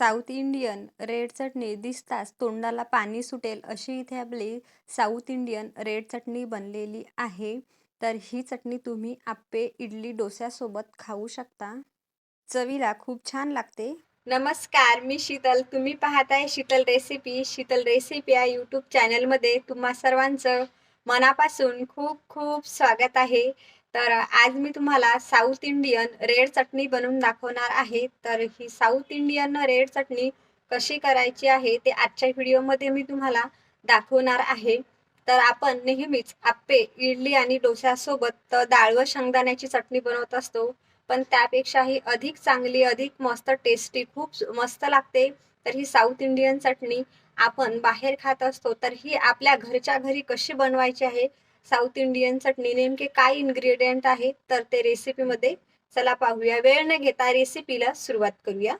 South Indian red चटणी दिसताच तोंडाला पाणी सुटेल अशी इथे आपली साऊथ इंडियन रेड चटणी बनलेली आहे. तर ही चटणी तुम्ही आप्पे इडली डोस्यासोबत खाऊ शकता. चवीला खूप छान लागते. नमस्कार मी शीतल. तुम्ही पाहताय शीतल रेसिपी. शीतल रेसिपी या यूट्यूब चॅनलमध्ये तुम्हा सर्वांचं मनापासून खूप खूप स्वागत आहे. तर आज मी तुम्हाला साऊथ इंडियन रेड चटणी बनवून दाखवणार आहे. तर ही साऊथ इंडियन रेड चटणी कशी करायची आहे ते आजच्या व्हिडिओमध्ये मी तुम्हाला दाखवणार आहे. तर आपण नेहमीच आप्पे इडली आणि डोश्यासोबत डाळ व शेंगदाण्याची चटणी बनवत असतो. पण त्यापेक्षाही अधिक चांगली अधिक मस्त टेस्टी खूप मस्त लागते. तर ही साऊथ इंडियन चटणी आपण बाहेर खात असतो. तर ही आपल्या घरच्या घरी कशी बनवायची आहे साऊथ इंडियन चटणी नेमके काय इन्ग्रेडियंट आहे तर ते रेसिपीमध्ये चला पाहूया. वेळ न घेता रेसिपीला सुरुवात करूया.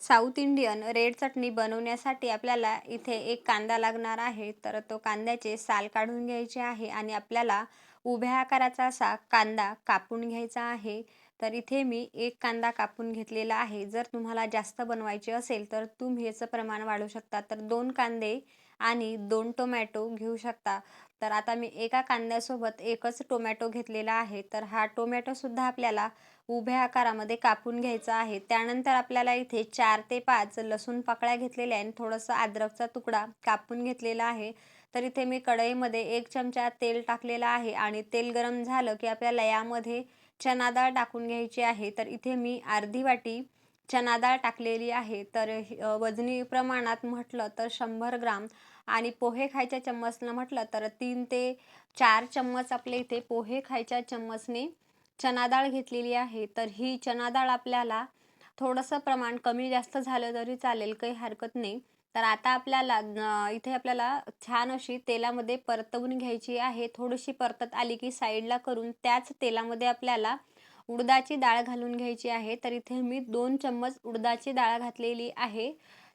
साऊथ इंडियन रेड चटणी बनवण्यासाठी आपल्याला इथे एक कांदा लागणार आहे. तर तो कांद्याचे साल काढून घ्यायचे आहे आणि आपल्याला उभ्या आकाराचा असा कांदा कापून घ्यायचा आहे. तर इथे मी एक कांदा कापून घेतलेला आहे. जर तुम्हाला जास्त बनवायचे असेल तर तुम्ही याचं प्रमाण वाढवू शकता. तर दोन कांदे आणि दोन टोमॅटो घेऊ शकता. तर आता मी एका कांद्यासोबत एकच टोमॅटो घेतलेला आहे. तर हा टोमॅटोसुद्धा आपल्याला उभ्या आकारामध्ये कापून घ्यायचा आहे. त्यानंतर आपल्याला इथे चार ते पाच लसूण पाकळ्या घेतलेल्या आहे थोडंसं अद्रकचा तुकडा कापून घेतलेला आहे. तर इथे मी कढईमध्ये एक चमचा तेल टाकलेला आहे आणि तेल गरम झालं की आपल्याला यामध्ये चना डाळ टाकून घ्यायची आहे. तर इथे मी अर्धी वाटी चना डाळ टाकलेली आहे. तर वजनी प्रमाणात म्हटलं तर शंभर ग्राम आणि पोहे खायच्या चम्मचनं म्हटलं तर तीन ते चार चम्मच आपल्या इथे पोहे खायच्या चम्मचने चना डाळ घेतलेली आहे. तर ही चना डाळ आपल्याला थोडंसं प्रमाण कमी जास्त झालं तरी चालेल काही हरकत नाही. तर आता आपल्याला इथे आपल्याला छान अशी तेलामध्ये परतवून घ्यायची आहे. थोडीशी परतत आली की साईडला करून त्याच तेलामध्ये आपल्याला उडदाची डाळ घालून घ्यायची आहे. तर इथे मी दोन चम्मच उडदाची डाळ घातलेली आहे.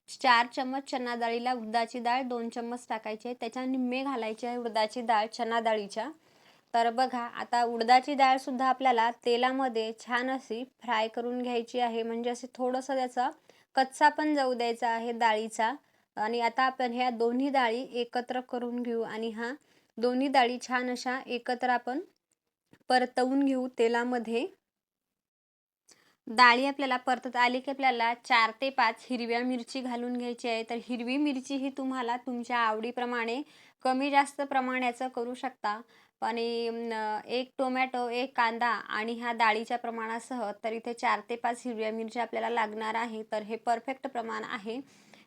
चार चम्मच चना डाळीला उडदाची डाळ दोन चम्मच टाकायचे. त्याच्या निम्मे घालायचे आहे उडदाची डाळ चना डाळीच्या. तर बघा आता उडदाची डाळसुद्धा आपल्याला तेलामध्ये छान अशी फ्राय करून घ्यायची आहे. म्हणजे असे थोडंसं त्याचा कच्चा पण जाऊ द्यायचा आहे डाळीचा. आणि आता आपण ह्या दोन्ही डाळी एकत्र करून घेऊ आणि हा दोन्ही डाळी छान अशा एकत्र आपण परतवून घेऊ तेलामध्ये. डाळी आपल्याला परतत आली की आपल्याला चार ते पाच हिरव्या मिरची घालून घ्यायची आहे. तर हिरवी मिरची ही तुम्हाला तुमच्या आवडीप्रमाणे कमी जास्त प्रमाणाचं करू शकता. आणि एक टोमॅटो एक कांदा आणि ह्या डाळीच्या प्रमाणासह तर इथे चार ते पाच हिरव्या मिरच्या आपल्याला लागणार आहे. तर हे परफेक्ट प्रमाण आहे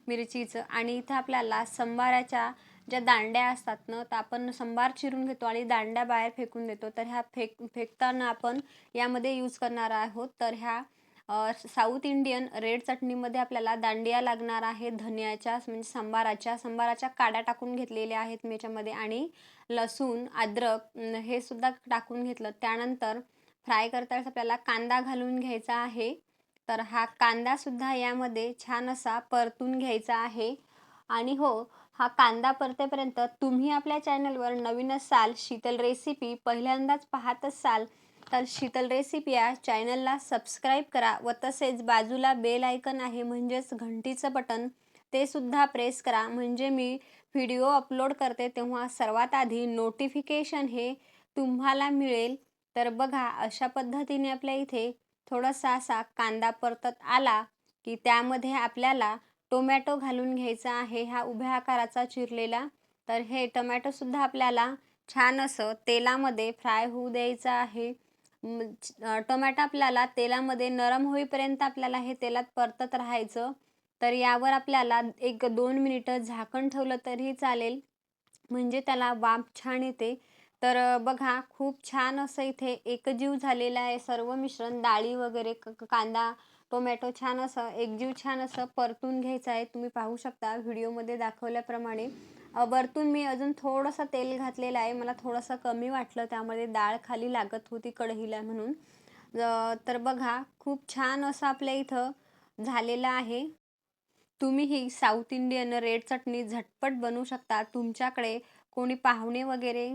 मिरचीचं. आणि इथं आपल्याला संबाराच्या ज्या दांड्या असतात ना तर आपण संबार चिरून घेतो आणि दांड्या बाहेर फेकून देतो. तर ह्या फेक फेकताना आपण यामध्ये यूज करणार आहोत. तर ह्या साऊथ इंडियन रेड चटणीमध्ये आपल्याला दांडिया लागणार आहे. धनियाच्या म्हणजे सांबाराच्या संबाराच्या काड्या टाकून घेतलेल्या आहेत मी याच्यामध्ये. आणि लसूण अद्रक हे सुद्धा टाकून घेतलं. त्यानंतर फ्राय करताच आपल्याला कांदा घालून घ्यायचा आहे. तर हा कांदासुद्धा यामध्ये छान असा परतून घ्यायचा आहे. आणि हो हा कांदा परतेपर्यंत तुम्ही आपल्या चॅनलवर नवीन असाल शीतल रेसिपी पहिल्यांदाच पाहत असाल तर शीतल रेसिपी या चॅनलला सबस्क्राईब करा व तसेच बाजूला बेल आयकन आहे म्हणजेच घंटीचं बटन ते सुद्धा प्रेस करा. म्हणजे मी व्हिडिओ अपलोड करते तेव्हा सर्वात आधी नोटिफिकेशन हे तुम्हाला मिळेल. तर बघा अशा पद्धतीने आपल्या इथे थोडासा असा कांदा परतत आला की त्यामध्ये आपल्याला टोमॅटो घालून घ्यायचा आहे. हा उभ्या आकाराचा चिरलेला. तर हे टोमॅटोसुद्धा आपल्याला छान असं तेलामध्ये फ्राय होऊ द्यायचं आहे. टोमॅटो आपल्याला तेलामध्ये नरम होईपर्यंत आपल्याला हे तेलात परतत राहायचं. तर यावर आपल्याला एक दोन मिनिटं झाकण ठेवलं तरी चालेल. म्हणजे त्याला वाफ छान येते. तर बघा खूप छान असं इथे एकजीव झालेलं आहे. सर्व मिश्रण डाळी वगैरे कांदा टोमॅटो छान असं एकजीव छान असं परतून घ्यायचं आहे. तुम्ही पाहू शकता व्हिडिओमध्ये दाखवल्याप्रमाणे. वरतून मी अजून थोडंसं तेल घातलेलं आहे. मला थोडंसं कमी वाटलं त्यामध्ये डाळ खाली लागत होती कढईला म्हणून. तर बघा खूप छान असं आपल्या इथं झालेलं आहे. तुम्ही ही साऊथ इंडियन रेड चटणी झटपट बनवू शकता. तुमच्याकडे कोणी पाहुणे वगैरे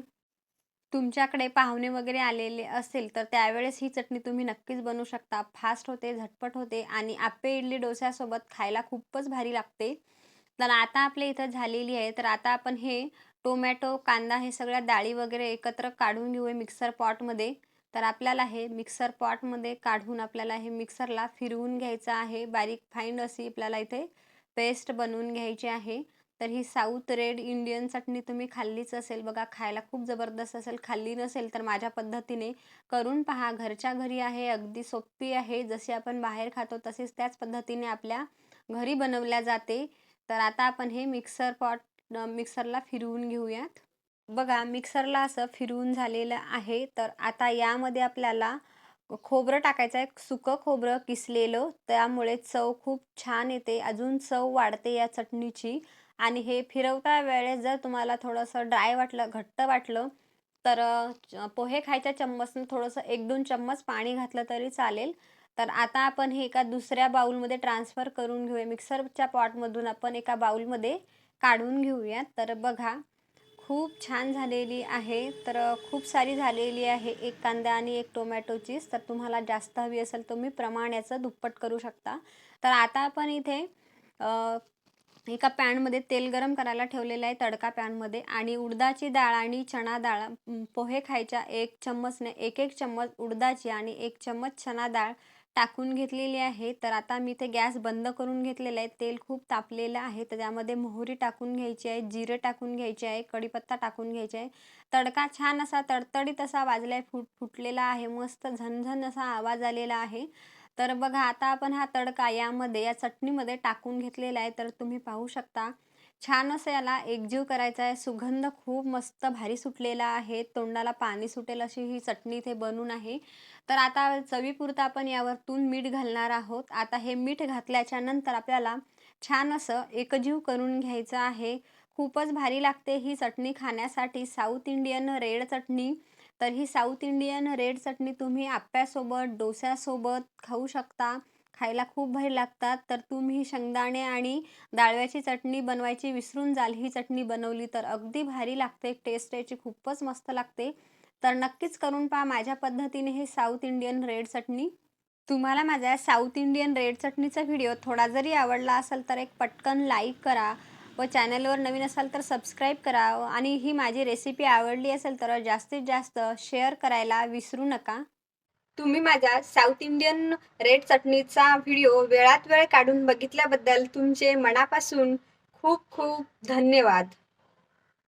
तुमच्याकडे पाहुणे वगैरे आलेले असेल तर त्यावेळेस ही चटणी तुम्ही नक्कीच बनवू शकता. फास्ट होते झटपट होते आणि आप्पे इडली डोस्यासोबत खायला खूपच भारी लागते. तर आता आपल्या इथं झालेली आहे तर आता आपण हे टोमॅटो कांदा हे सगळ्या डाळी वगैरे एकत्र काढून घेऊया मिक्सर पॉटमध्ये. तर आपल्याला हे मिक्सर पॉटमध्ये काढून आपल्याला हे मिक्सरला फिरवून घ्यायचं आहे. बारीक फाईंड अशी आपल्याला इथे पेस्ट बनवून घ्यायची आहे. तर ही साऊथ रेड इंडियन चटणी तुम्ही खाल्लीच असेल. बघा खायला खूप जबरदस्त असेल खाल्ली नसेल तर माझ्या पद्धतीने करून पहा. घरच्या घरी आहे अगदी सोपी आहे. जशी आपण बाहेर खातो तसेच त्याच पद्धतीने आपल्या घरी बनवल्या जाते. तर आता आपण हे मिक्सर पॉट मिक्सरला फिरवून घेऊयात. बघा मिक्सरला असं फिरवून झालेलं आहे. तर आता यामध्ये आपल्याला खोबरं टाकायचं आहे. सुकं खोबरं किसलेलं. त्यामुळे चव खूप छान येते. अजून चव वाढते या चटणीची. आणि हे फिरवता वेळेस जर तुम्हाला थोडंसं ड्राय वाटलं घट्ट वाटलं तर पोहे खायच्या चम्मचनं थोडंसं एक दोन चम्मच पाणी घातलं तरी चालेल. तर आता आपण हे एका दुसऱ्या बाउलमध्ये ट्रान्सफर करून घेऊया. मिक्सरच्या पॉटमधून आपण एका बाउलमध्ये काढून घेऊयात तर बघा खूप छान झालेली आहे. तर खूप सारी झालेली आहे. एक कांदा आणि एक टोमॅटोचीच तर तुम्हाला जास्त हवी असेल तुम्ही प्रमाण याचं दुप्पट करू शकता. तर आता आपण इथे एका पॅनमध्ये तेल गरम करायला ठेवलेलं आहे तडका पॅनमध्ये आणि उडदाची डाळ आणि चणा डाळ पोहे खायच्या एक चम्मचने एक एक चम्मच उडदाची आणि एक चम्मच चणा डाळ टाकून घेतलेली आहे. तर आता मी ते गॅस बंद करून घेतलेलं आहे. तेल खूप तापलेलं आहे. तर त्यामध्ये मोहरी टाकून घ्यायची आहे जिरं टाकून घ्यायची आहे कढीपत्ता टाकून घ्यायची आहे. तडका छान असा तडतडीत असा वाजला आहे फुट फुटलेला आहे मस्त झणझण असा आवाज आलेला आहे. तर बघा आता आपण हा तडका यामध्ये या चटणीमध्ये टाकून घेतलेला आहे. तर तुम्ही पाहू शकता छान असं याला एकजीव करायचा आहे. सुगंध खूप मस्त भारी सुटलेला आहे. तोंडाला पाणी सुटेल अशी ही चटणी इथे बनून आहे. तर आता चवीपुरतं आपण यावरतून मीठ घालणार आहोत. आता हे मीठ घातल्याच्या नंतर आपल्याला छान असं एकजीव करून घ्यायचं आहे. खूपच भारी लागते ही चटणी खाण्यासाठी. साऊथ इंडियन रेड चटणी. तर ही साऊथ इंडियन रेड चटणी तुम्ही आप्यासोबत डोस्यासोबत खाऊ शकता. खायला खूप भारी लागतात. तर तुम्ही शेंगदाणे आणि डाळव्याची चटणी बनवायची विसरून जाल. ही चटणी बनवली तर अगदी भारी लागते. टेस्ट याची खूपच मस्त लागते. तर नक्कीच करून पहा माझ्या पद्धतीने हे साऊथ इंडियन रेड चटणी. तुम्हाला माझ्या साऊथ इंडियन रेड चटणीचा व्हिडिओ थोडा जरी आवडला असेल तर एक पटकन लाईक करा. व चॅनलवर नवीन असाल तर सबस्क्राईब करा आणि ही माझी रेसिपी आवडली असेल तर जास्तीत जास्त शेअर करायला विसरू नका. तुम्ही माझ्या साऊथ इंडियन रेड चटणीचा व्हिडिओ वेळात वेळ काढून बघितल्याबद्दल तुमचे मनापासून खूप खूप धन्यवाद.